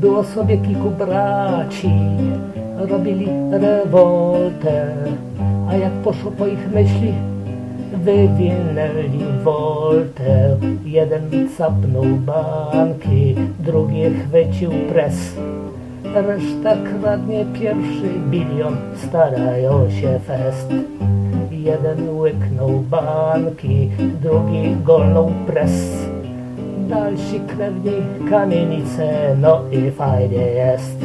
Było sobie kilku braci, robili rewoltę, a jak poszło po ich myśli, wywinęli woltę. Jeden capnął banki, drugi chwycił pres. Reszta kradnie pierwszy bilion, starają się fest. Jeden łyknął banki, drugi golnął pres. Dalsi krewni kamienice, no i fajnie jest.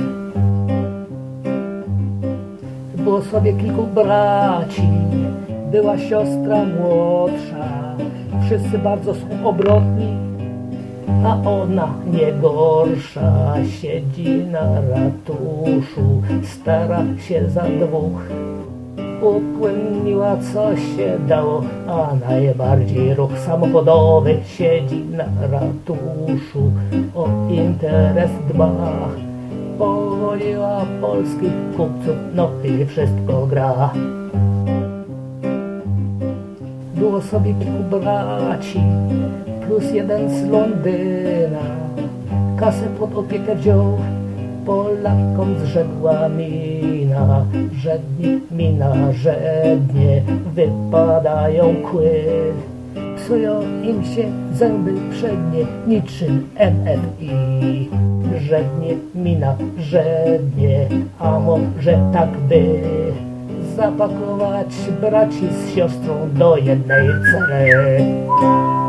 Było sobie kilku braci, była siostra młodsza. Wszyscy bardzo są obrotni, a ona nie gorsza. Siedzi na ratuszu, stara się za dwóch. Upłynniła co się dało, a najbardziej ruch samochodowy siedzi na ratuszu, o interes dba. Powoliła polskich kupców, no i wszystko gra. Było sobie kilku braci, plus jeden z Londyna. Kasę pod opiekę wziął, Polakom zrzedła mina. Żedni mina, żednie, wypadają kły. Psują im się zęby przednie, niczym NFI. Żednie mina, żednie, a może tak by zapakować braci z siostrą do jednej celi.